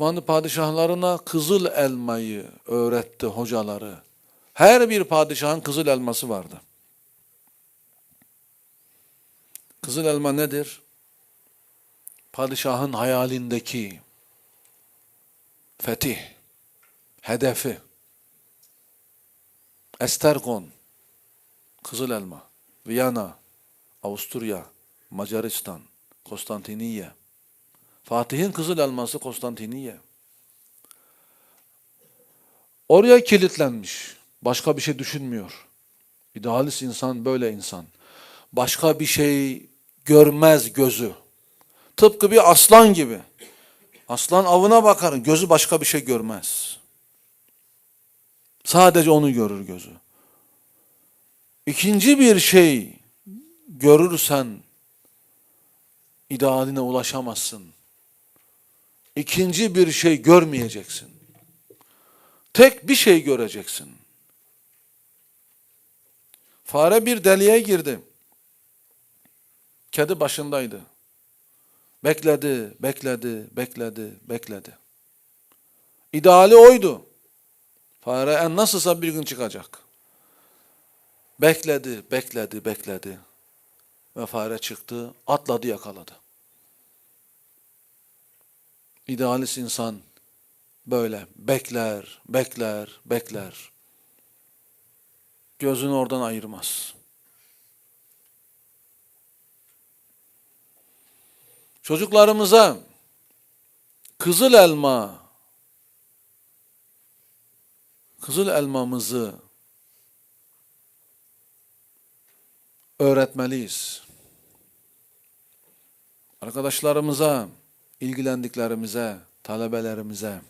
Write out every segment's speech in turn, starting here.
Osmanlı padişahlarına kızıl elmayı öğretti hocaları. Her bir padişahın kızıl elması vardı. Kızıl elma nedir? Padişahın hayalindeki fetih, hedefi, Estergon, Kızıl Elma, Viyana, Avusturya, Macaristan, Konstantiniye. Fatih'in Kızıl Elması Konstantiniye. Oraya kilitlenmiş. Başka bir şey düşünmüyor. İdealist insan böyle insan. Başka bir şey görmez gözü. Tıpkı bir aslan gibi. Aslan avına bakar, gözü başka bir şey görmez. Sadece onu görür gözü. İkinci bir şey görürsen idealine ulaşamazsın. İkinci bir şey görmeyeceksin. Tek bir şey göreceksin. Fare bir deliğe girdi. Kedi başındaydı. Bekledi, bekledi, bekledi, bekledi. İdeali oydu. Fare en nasılsa bir gün çıkacak. Bekledi, bekledi, bekledi. Ve fare çıktı, atladı yakaladı. İdealist insan böyle bekler, bekler, bekler. Gözünü oradan ayırmaz. Çocuklarımıza kızıl elma, kızıl elmamızı öğretmeliyiz. Arkadaşlarımıza, ilgilendiklerimize, talebelerimize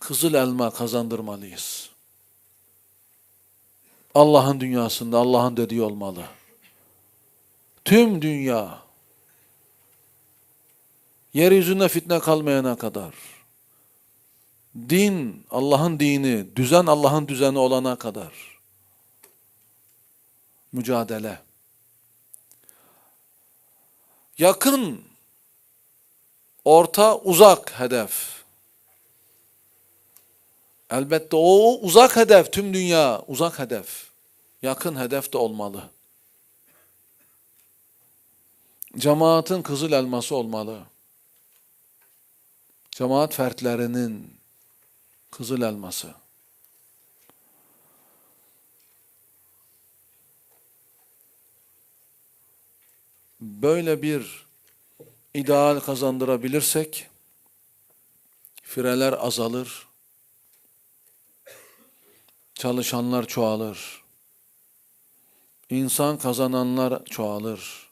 kızıl elma kazandırmalıyız. Allah'ın dünyasında Allah'ın dediği olmalı. Tüm dünya yeryüzünde fitne kalmayana kadar din Allah'ın dini, düzen Allah'ın düzeni olana kadar mücadele. Yakın, orta, uzak hedef. Elbette o uzak hedef, tüm dünya uzak hedef. Yakın hedef de olmalı. Cemaatin kızıl elması olmalı. Cemaat fertlerinin kızıl elması. Böyle bir ideal kazandırabilirsek fireler azalır, çalışanlar çoğalır, insan kazananlar çoğalır.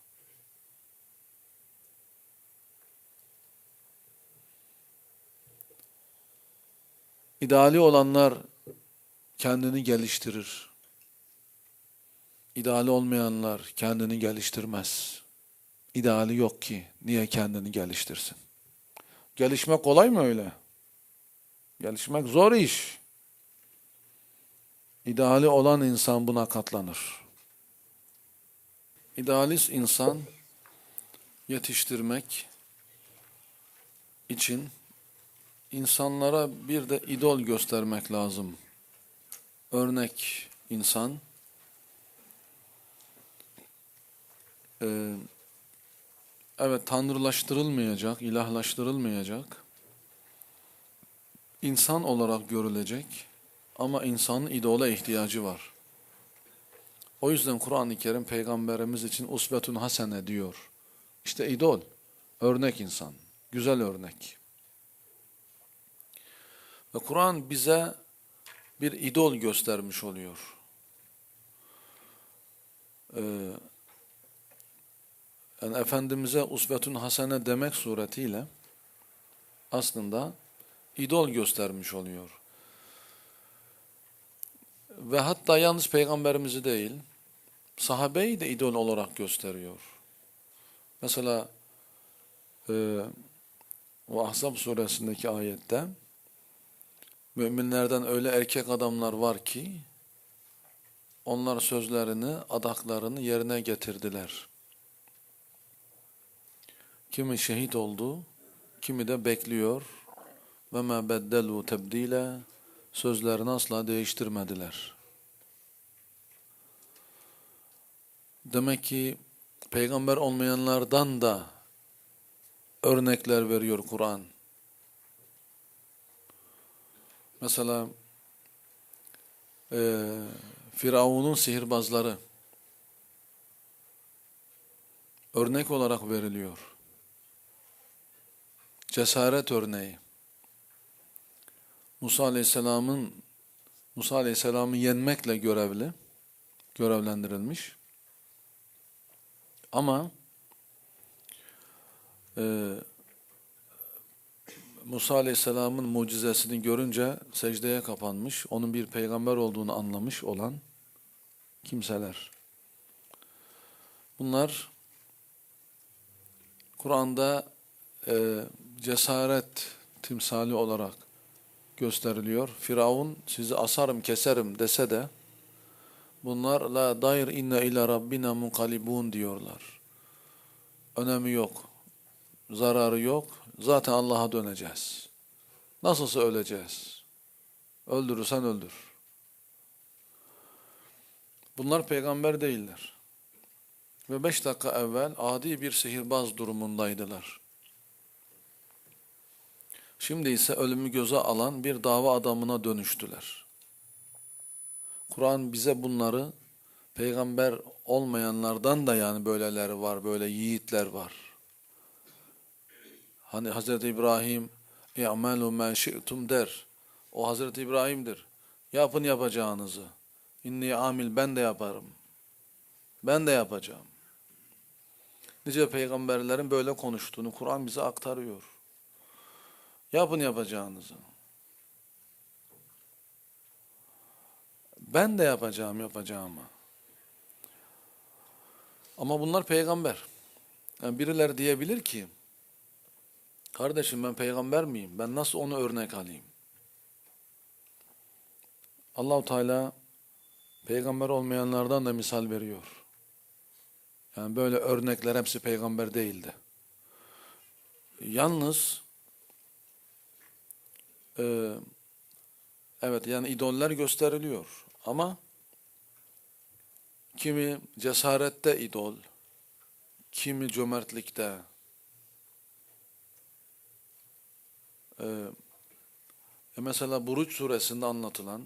İdeali olanlar kendini geliştirir. İdeali olmayanlar kendini geliştirmez. İdeali yok ki niye kendini geliştirsin? Gelişmek kolay mı öyle? Gelişmek zor iş. İdeali olan insan buna katlanır. İdealist insan yetiştirmek için insanlara bir de idol göstermek lazım. Örnek insan. Ee, evet tanrılaştırılmayacak, ilahlaştırılmayacak. İnsan olarak görülecek ama insanın idole ihtiyacı var. O yüzden Kur'an-ı Kerim peygamberimiz için usbetun hasene diyor. İşte idol, örnek insan, güzel örnek. Ve Kur'an bize bir idol göstermiş oluyor. Ee, yani Efendimiz'e usvetun hasene demek suretiyle aslında idol göstermiş oluyor. Ve hatta yalnız peygamberimizi değil, sahabeyi de idol olarak gösteriyor. Mesela e, o Ahzab suresindeki ayette müminlerden öyle erkek adamlar var ki onlar sözlerini, adaklarını yerine getirdiler. Kimi şehit oldu, kimi de bekliyor. Ve ma beddelu tebdile sözlerini asla değiştirmediler. Demek ki peygamber olmayanlardan da örnekler veriyor Kur'an. Mesela e, Firavun'un sihirbazları örnek olarak veriliyor. Cesaret örneği. Musa Aleyhisselam'ın Musa Aleyhisselam'ı yenmekle görevli, görevlendirilmiş. Ama e, Musa Aleyhisselam'ın mucizesini görünce secdeye kapanmış, onun bir peygamber olduğunu anlamış olan kimseler. Bunlar Kur'an'da e, cesaret timsali olarak gösteriliyor. Firavun sizi asarım keserim dese de bunlar la dair inne ila rabbina munkalibun diyorlar. Önemi yok. Zararı yok. Zaten Allah'a döneceğiz. Nasılsa öleceğiz. Öldürürsen öldür. Bunlar peygamber değiller. Ve beş dakika evvel adi bir sihirbaz durumundaydılar. Şimdi ise ölümü göze alan bir dava adamına dönüştüler. Kur'an bize bunları peygamber olmayanlardan da yani böyleleri var, böyle yiğitler var. Hani Hazreti İbrahim "İ'malu ma şi'tum" der. O Hazreti İbrahim'dir. Yapın yapacağınızı. İnni amil ben de yaparım. Ben de yapacağım. Nice peygamberlerin böyle konuştuğunu Kur'an bize aktarıyor. Yapın yapacağınızı. Ben de yapacağım yapacağımı. Ama bunlar peygamber. Yani birileri diyebilir ki, kardeşim ben peygamber miyim? Ben nasıl onu örnek alayım? Allahu Teala peygamber olmayanlardan da misal veriyor. Yani böyle örnekler hepsi peygamber değildi. Yalnız e, evet yani idoller gösteriliyor ama kimi cesarette idol, kimi cömertlikte, e, e mesela Buruç suresinde anlatılan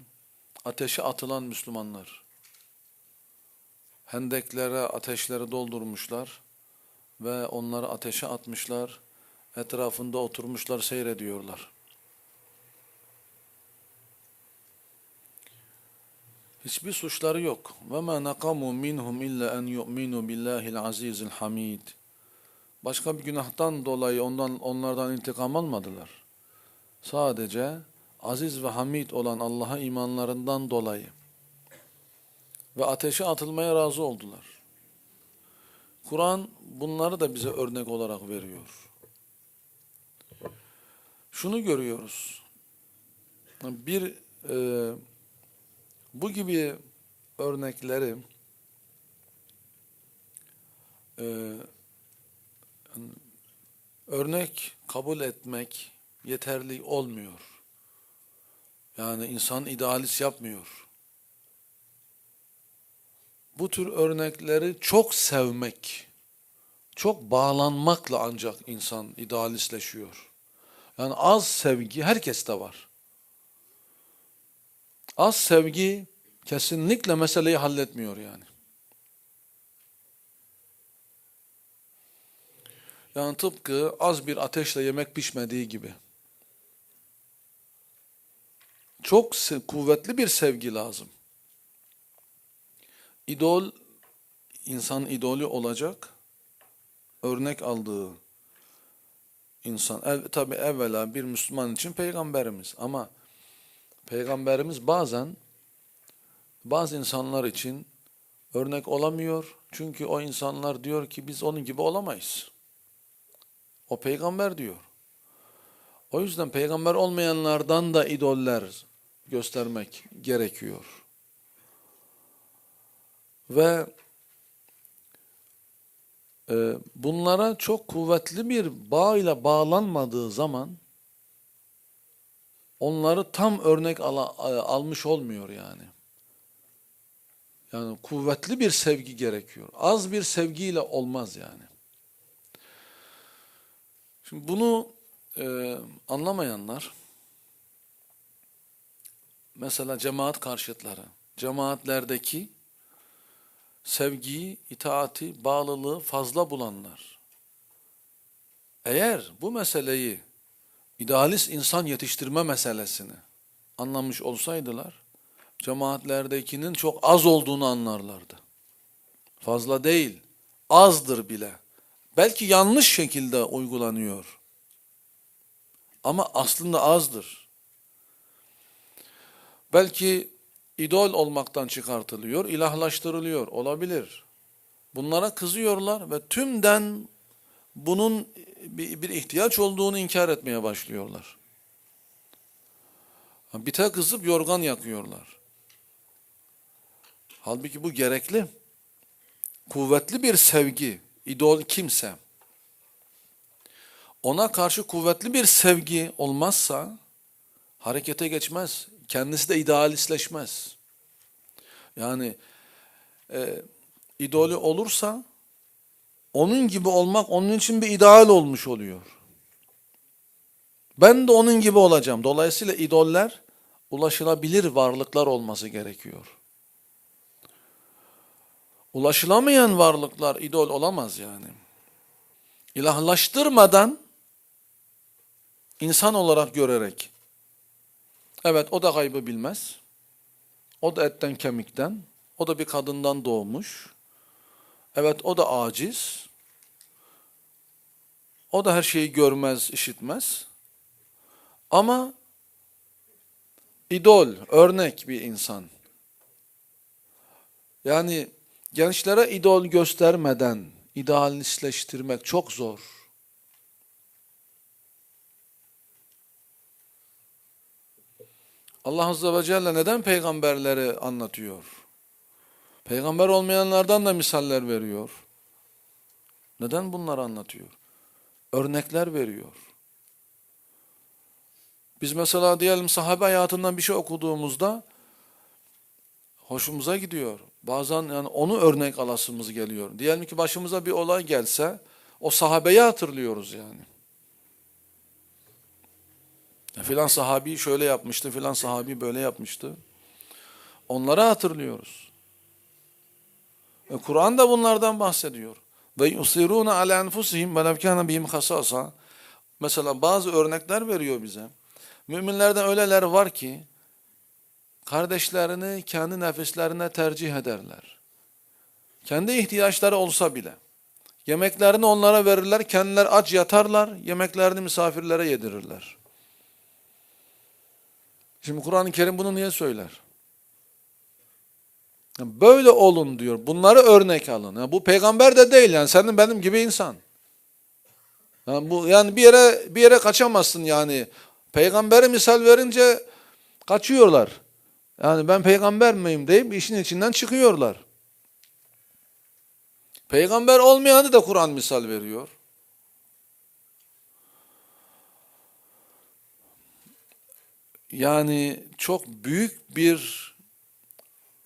ateşe atılan Müslümanlar hendeklere ateşleri doldurmuşlar ve onları ateşe atmışlar. Etrafında oturmuşlar seyrediyorlar. Hiçbir suçları yok. Ve ma nakamu minhum illa en yu'minu billahil azizil hamid. Başka bir günahtan dolayı ondan onlardan intikam almadılar. Sadece aziz ve hamid olan Allah'a imanlarından dolayı ve ateşe atılmaya razı oldular. Kur'an bunları da bize örnek olarak veriyor. Şunu görüyoruz. Bir e, bu gibi örnekleri e, örnek kabul etmek yeterli olmuyor. Yani insan idealist yapmıyor. Bu tür örnekleri çok sevmek, çok bağlanmakla ancak insan idealistleşiyor. Yani az sevgi herkeste var. Az sevgi kesinlikle meseleyi halletmiyor yani. Yani tıpkı az bir ateşle yemek pişmediği gibi. Çok kuvvetli bir sevgi lazım. İdol, insan idolü olacak, örnek aldığı insan. Ev, tabi evvela bir Müslüman için peygamberimiz ama peygamberimiz bazen bazı insanlar için örnek olamıyor. Çünkü o insanlar diyor ki biz onun gibi olamayız. O peygamber diyor. O yüzden peygamber olmayanlardan da idoller göstermek gerekiyor. Ve e, bunlara çok kuvvetli bir bağ ile bağlanmadığı zaman onları tam örnek ala- almış olmuyor yani. Yani kuvvetli bir sevgi gerekiyor. Az bir sevgiyle olmaz yani. Şimdi bunu e, anlamayanlar mesela cemaat karşıtları, cemaatlerdeki sevgiyi, itaati, bağlılığı fazla bulanlar. Eğer bu meseleyi idealist insan yetiştirme meselesini anlamış olsaydılar, cemaatlerdekinin çok az olduğunu anlarlardı. Fazla değil, azdır bile. Belki yanlış şekilde uygulanıyor. Ama aslında azdır. Belki idol olmaktan çıkartılıyor, ilahlaştırılıyor. Olabilir. Bunlara kızıyorlar ve tümden bunun bir, bir ihtiyaç olduğunu inkar etmeye başlıyorlar. Bite kızıp yorgan yakıyorlar. Halbuki bu gerekli. Kuvvetli bir sevgi, idol kimse, ona karşı kuvvetli bir sevgi olmazsa harekete geçmez. Kendisi de idealistleşmez. Yani e, idolü olursa onun gibi olmak onun için bir ideal olmuş oluyor. Ben de onun gibi olacağım. Dolayısıyla idoller ulaşılabilir varlıklar olması gerekiyor. Ulaşılamayan varlıklar idol olamaz yani. İlahlaştırmadan insan olarak görerek evet o da gaybı bilmez. O da etten kemikten. O da bir kadından doğmuş. Evet o da aciz. O da her şeyi görmez, işitmez. Ama idol, örnek bir insan. Yani gençlere idol göstermeden idealistleştirmek çok zor. Allah Azze ve Celle neden peygamberleri anlatıyor? Peygamber olmayanlardan da misaller veriyor. Neden bunları anlatıyor? Örnekler veriyor. Biz mesela diyelim sahabe hayatından bir şey okuduğumuzda hoşumuza gidiyor. Bazen yani onu örnek alasımız geliyor. Diyelim ki başımıza bir olay gelse o sahabeyi hatırlıyoruz yani. Ya filan sahabi şöyle yapmıştı, filan sahabi böyle yapmıştı. Onları hatırlıyoruz. E, Kur'an da bunlardan bahsediyor. Ve yusiruna ala enfusihim ve lev kana bihim hasasa. Mesela bazı örnekler veriyor bize. Müminlerden öyleler var ki kardeşlerini kendi nefislerine tercih ederler. Kendi ihtiyaçları olsa bile. Yemeklerini onlara verirler, kendiler aç yatarlar, yemeklerini misafirlere yedirirler. Şimdi Kur'an-ı Kerim bunu niye söyler? Böyle olun diyor. Bunları örnek alın. Yani bu peygamber de değil yani senin benim gibi insan. Yani bu yani bir yere bir yere kaçamazsın yani. Peygamberi misal verince kaçıyorlar. Yani ben peygamber miyim deyip işin içinden çıkıyorlar. Peygamber olmayanı da Kur'an misal veriyor. Yani çok büyük bir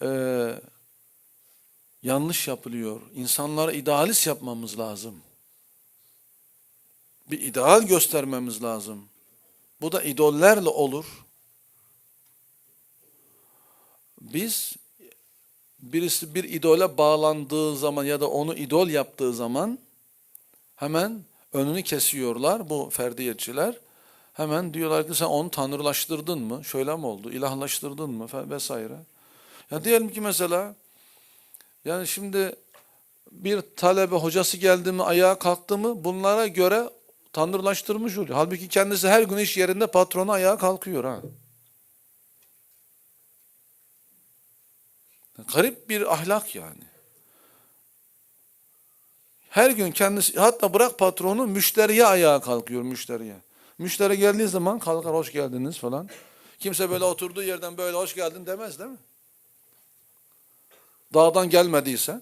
e, yanlış yapılıyor. İnsanlara idealist yapmamız lazım. Bir ideal göstermemiz lazım. Bu da idollerle olur. Biz birisi bir idole bağlandığı zaman ya da onu idol yaptığı zaman hemen önünü kesiyorlar bu ferdiyetçiler. Hemen diyorlar ki sen onu tanrılaştırdın mı? Şöyle mi oldu? İlahlaştırdın mı? Vesaire. Ya diyelim ki mesela yani şimdi bir talebe hocası geldi mi ayağa kalktı mı bunlara göre tanrılaştırmış oluyor. Halbuki kendisi her gün iş yerinde patronu ayağa kalkıyor ha. Garip bir ahlak yani. Her gün kendisi hatta bırak patronu müşteriye ayağa kalkıyor müşteriye. Müşteri geldiği zaman kalkar hoş geldiniz falan. Kimse böyle oturduğu yerden böyle hoş geldin demez değil mi? dağdan gelmediyse,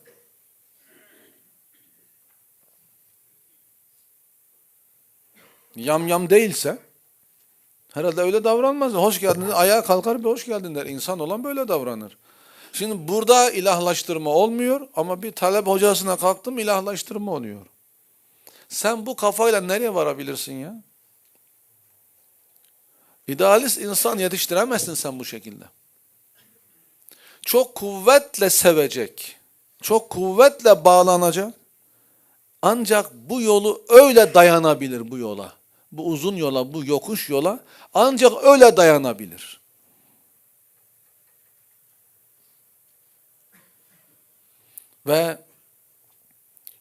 yamyam yam değilse, herhalde öyle davranmaz. Hoş geldin, ayağa kalkar bir hoş geldin der. İnsan olan böyle davranır. Şimdi burada ilahlaştırma olmuyor ama bir talep hocasına kalktım ilahlaştırma oluyor. Sen bu kafayla nereye varabilirsin ya? İdealist insan yetiştiremezsin sen bu şekilde. Çok kuvvetle sevecek, çok kuvvetle bağlanacak. Ancak bu yolu öyle dayanabilir bu yola. Bu uzun yola, bu yokuş yola ancak öyle dayanabilir. Ve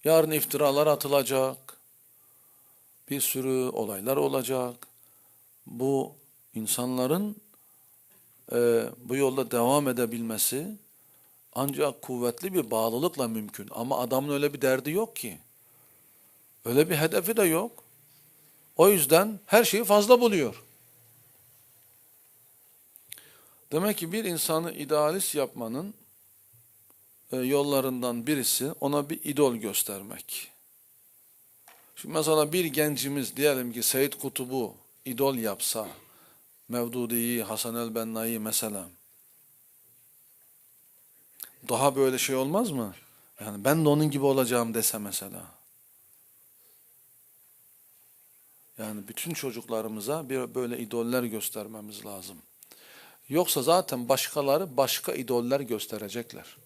yarın iftiralar atılacak. Bir sürü olaylar olacak. Bu insanların e, bu yolda devam edebilmesi ancak kuvvetli bir bağlılıkla mümkün. Ama adamın öyle bir derdi yok ki. Öyle bir hedefi de yok. O yüzden her şeyi fazla buluyor. Demek ki bir insanı idealist yapmanın e, yollarından birisi ona bir idol göstermek. Şimdi mesela bir gencimiz diyelim ki Seyyid Kutub'u idol yapsa, Mevdudi'yi, Hasan el-Benna'yı mesela, daha böyle şey olmaz mı? Yani ben de onun gibi olacağım dese mesela. Yani bütün çocuklarımıza bir böyle idoller göstermemiz lazım. Yoksa zaten başkaları başka idoller gösterecekler.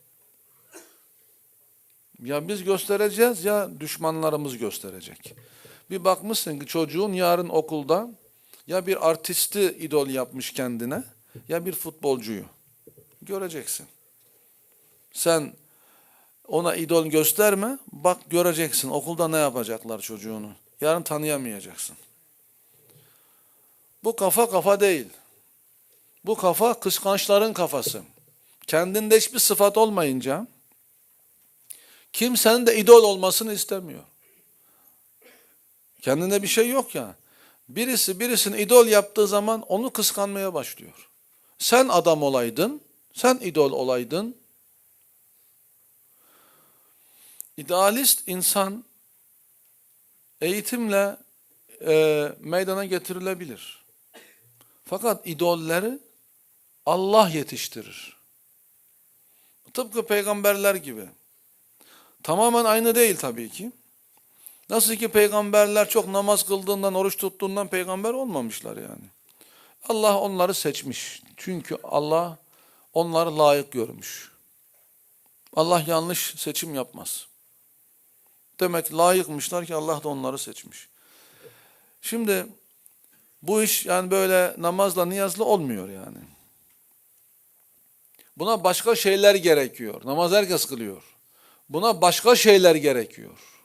Ya biz göstereceğiz ya düşmanlarımız gösterecek. Bir bakmışsın ki çocuğun yarın okulda ya bir artisti idol yapmış kendine ya bir futbolcuyu. Göreceksin. Sen ona idol gösterme, bak göreceksin okulda ne yapacaklar çocuğunu. Yarın tanıyamayacaksın. Bu kafa kafa değil. Bu kafa kıskançların kafası. Kendinde hiçbir sıfat olmayınca kimsenin de idol olmasını istemiyor. Kendinde bir şey yok ya. Birisi birisini idol yaptığı zaman onu kıskanmaya başlıyor. Sen adam olaydın, sen idol olaydın. İdealist insan eğitimle e, meydana getirilebilir. Fakat idolleri Allah yetiştirir. Tıpkı peygamberler gibi. Tamamen aynı değil tabii ki. Nasıl ki peygamberler çok namaz kıldığından, oruç tuttuğundan peygamber olmamışlar yani. Allah onları seçmiş. Çünkü Allah onları layık görmüş. Allah yanlış seçim yapmaz. Demek layıkmışlar ki Allah da onları seçmiş. Şimdi bu iş yani böyle namazla niyazla olmuyor yani. Buna başka şeyler gerekiyor. Namaz herkes kılıyor. Buna başka şeyler gerekiyor.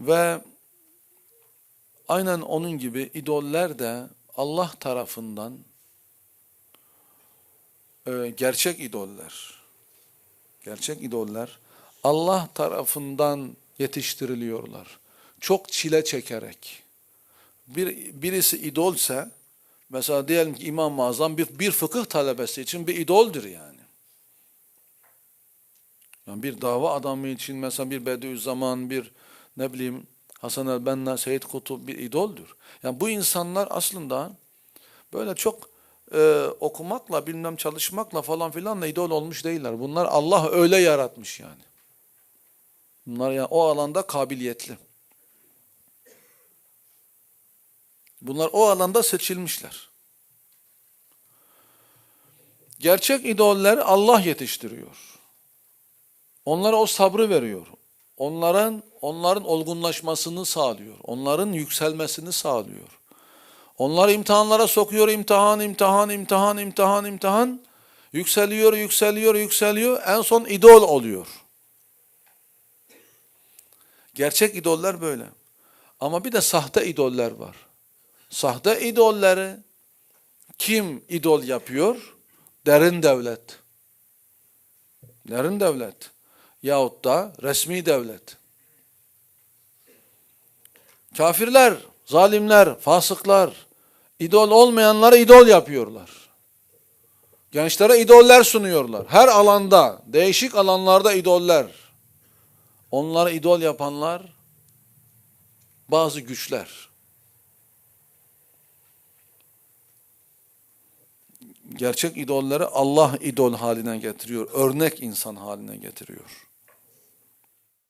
Ve aynen onun gibi idoller de Allah tarafından e, gerçek idoller, gerçek idoller Allah tarafından yetiştiriliyorlar. Çok çile çekerek. Bir, birisi idolse, mesela diyelim ki İmam-ı Azam bir, bir fıkıh talebesi için bir idoldur yani. Yani bir dava adamı için mesela bir Bediüzzaman, bir ne bileyim Hasan el-Benna, Seyyid Kutub bir idoldur. Yani bu insanlar aslında böyle çok e, okumakla, bilmem çalışmakla falan filanla idol olmuş değiller. Bunlar Allah öyle yaratmış yani. Bunlar yani o alanda kabiliyetli. Bunlar o alanda seçilmişler. Gerçek idoller Allah yetiştiriyor. Onlara o sabrı veriyor. Onların onların olgunlaşmasını sağlıyor. Onların yükselmesini sağlıyor. Onları imtihanlara sokuyor. imtihan, imtihan, imtihan, imtihan, imtihan. Yükseliyor, yükseliyor, yükseliyor. En son idol oluyor. Gerçek idoller böyle. Ama bir de sahte idoller var. Sahte idolleri kim idol yapıyor? Derin devlet. Derin devlet. Yahut da resmi devlet. Kafirler, zalimler, fasıklar, idol olmayanlara idol yapıyorlar. Gençlere idoller sunuyorlar. Her alanda, değişik alanlarda idoller. Onları idol yapanlar bazı güçler. Gerçek idolleri Allah idol haline getiriyor. Örnek insan haline getiriyor.